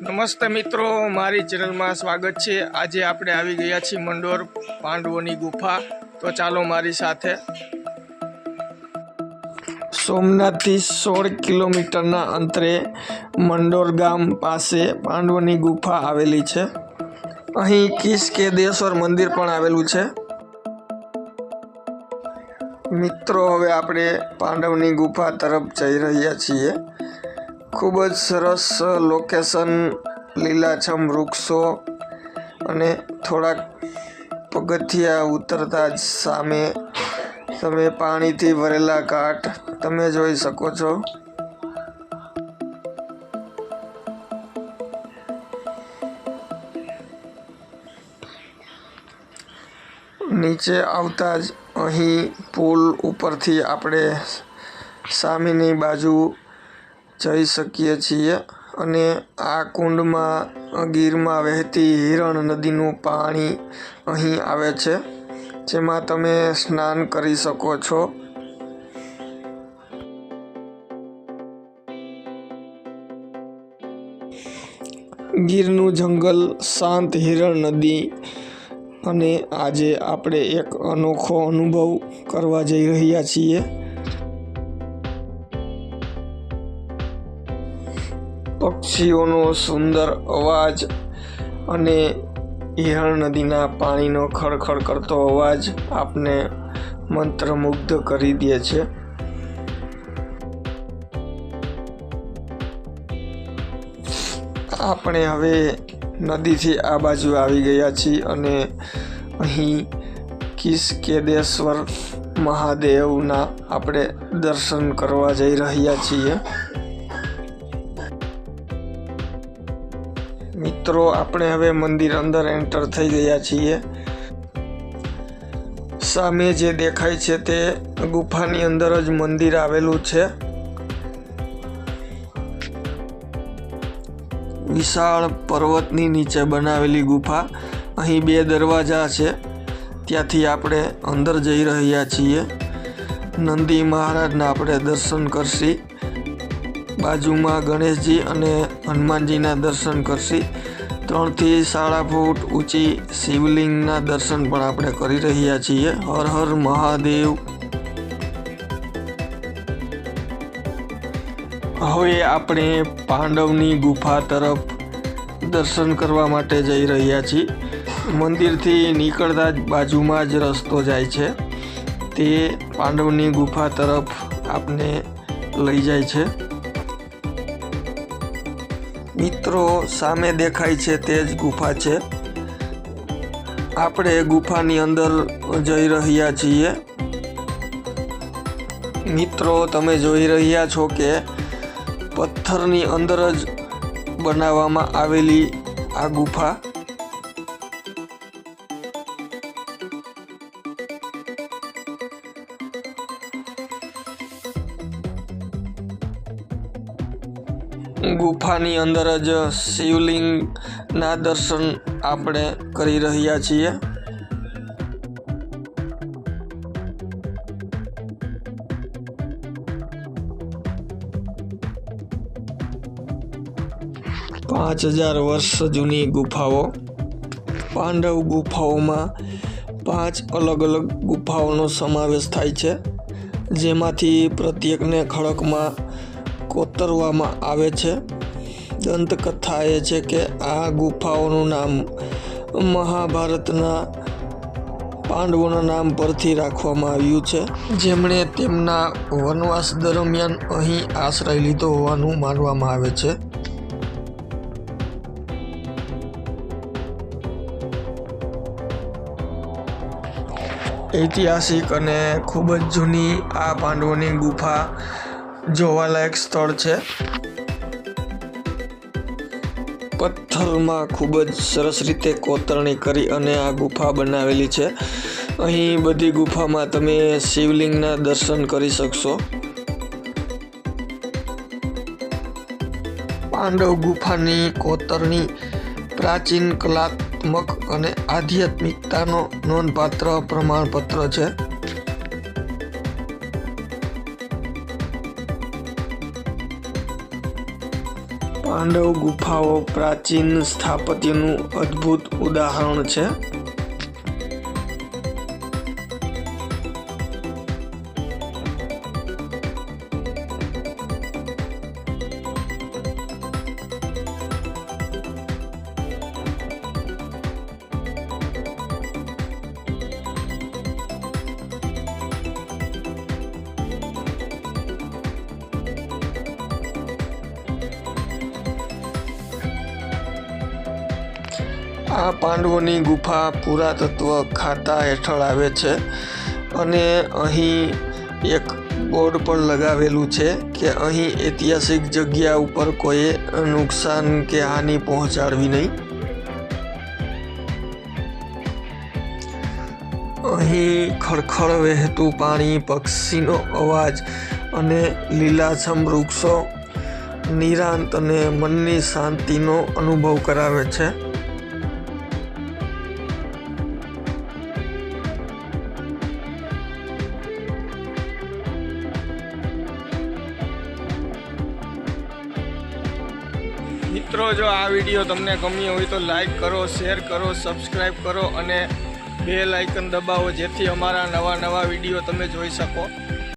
નમસ્તે મિત્રો, મારી ચેનલમાં સ્વાગત છે. આજે આપણે આવી ગયા છીએ મંડોર પાંડવોની ગુફા. તો ચાલો મારી સાથે સોમનાથથી સોળ કિલોમીટરના અંતરે મંડોર ગામ પાસે પાંડવોની ગુફા આવેલી છે. અહીં કિસકેદેશ્વર મંદિર પણ આવેલું છે. મિત્રો, હવે આપણે પાંડવની ગુફા તરફ જઈ રહ્યા છીએ. ખૂબ જ સરસ લોકેશન લીલાછમ વૃક્ષો અને થોડાક પગથિયા ઉતરતા જ સામે તમે પાણીથી ભરેલા ઘાટ તમે જોઈ શકો છો. નીચે આવતા જ અહીં પુલ ઉપરથી આપણે સામેની બાજુ જઈ શકીએ છીએ અને આ કુંડમાં, ગીરમાં વહેતી હિરણ નદીનું પાણી અહીં આવે છે, જેમાં તમે સ્નાન કરી શકો છો. ગીરનું જંગલ, શાંત હિરણ નદી અને આજે આપણે એક અનોખો અનુભવ કરવા જઈ રહ્યા છીએ. પક્ષીઓનો સુંદર અવાજ અને હિરણ નદીના પાણીનો ખળખળ કરતો અવાજ આપને મંત્રમુગ્ધ કરી દે છે. આપણે હવે નદીથી આ બાજુ આવી ગયા છીએ અને અહીં કિસ્કેદેશ્વર મહાદેવના આપણે દર્શન કરવા જઈ રહ્યા છીએ. મિત્રો, આપણે હવે મંદિર અંદર એન્ટર થઈ ગયા છીએ. સામે જે દેખાય છે તે ગુફાની અંદર જ મંદિર આવેલું છે. વિશાળ પર્વતની નીચે બનાવેલી ગુફા. અહીં બે દરવાજા છે. ત્યાંથી આપણે અંદર જઈ રહ્યા છીએ. નંદી મહારાજના આપણે દર્શન કરશી. બાજુમાં ગણેશજી અને હનુમાનજીના દર્શન કરશી. ત્રણથી સાડા ફૂટ ઊંચી શિવલિંગના દર્શન પણ આપણે કરી રહ્યા છીએ. હર હર મહાદેવ. હવે આપણે પાંડવની ગુફા તરફ દર્શન કરવા માટે જઈ રહ્યા છીએ. મંદિરથી નીકળતા જ બાજુમાં જ રસ્તો જાય છે. તે પાંડવની ગુફા તરફ આપને લઈ જાય છે. મિત્રો સામે દેખાય છે તે જ ગુફા છે. આપણે ગુફાની અંદર જઈ રહ્યા છીએ. મિત્રો, તમે જોઈ રહ્યા છો કે પથ્થરની અંદર જ બનાવવામાં આવેલી આ ગુફા. ગુફાની અંદર જ શિવલિંગના દર્શન આપણે કરી રહ્યા છીએ. પાંચ હજાર વર્ષ જૂની ગુફાઓ. પાંડવ ગુફાઓમાં પાંચ અલગ અલગ ગુફાઓનો સમાવેશ થાય છે. જેમાંથી પ્રત્યેકને ખડકમાં કોતરવામાં આવે છે. દંતકથા એ છે કે આ ગુફાઓનું નામ મહાભારતના પાંડવોના નામ પરથી રાખવામાં આવ્યું છે. જેમણે તેમના વનવાસ દરમિયાન અહીં આશ્રય લીધો હોવાનું માનવામાં આવે છે. ઐતિહાસિક અને ખૂબ જ જૂની આ પાંડવોની ગુફા જોવાલાયક સ્થળ છે. પથ્થરમાં ખૂબ જ સરસ રીતે કોતરણી કરી અને આ ગુફા બનાવેલી છે. અહીં બધી ગુફામાં તમે શિવલિંગના દર્શન કરી શકશો. પાંડવ ગુફાની કોતરણી પ્રાચીન કલાત્મક અને આધ્યાત્મિકતાનો નોંધપાત્ર પ્રમાણપત્ર છે. પાંડવ ગુફાઓ પ્રાચીન સ્થાપત્યનું અદ્ભુત ઉદાહરણ છે. આ પાંડવોની ગુફા પુરાતત્વ ખાતા હેઠળ આવે છે અને અહીં એક બોર્ડ પણ લગાવેલું છે કે અહીં ઐતિહાસિક જગ્યા ઉપર કોઈએ નુકસાન કે હાનિ પહોંચાડવી નહીં. અહીં ખળખળ વહેતું પાણી, પક્ષીનો અવાજ અને લીલાછમ વૃક્ષો નિરાંત અને મનની શાંતિનો અનુભવ કરાવે છે. મિત્રો, જો આ વીડિયો તમને ગમ્યો હોય તો લાઈક કરો શેર કરો સબસ્ક્રાઈબ કરો અને બે લાઇકન દબાવો જેથી અમારા નવા નવા વીડિયો તમે જોઈ શકો.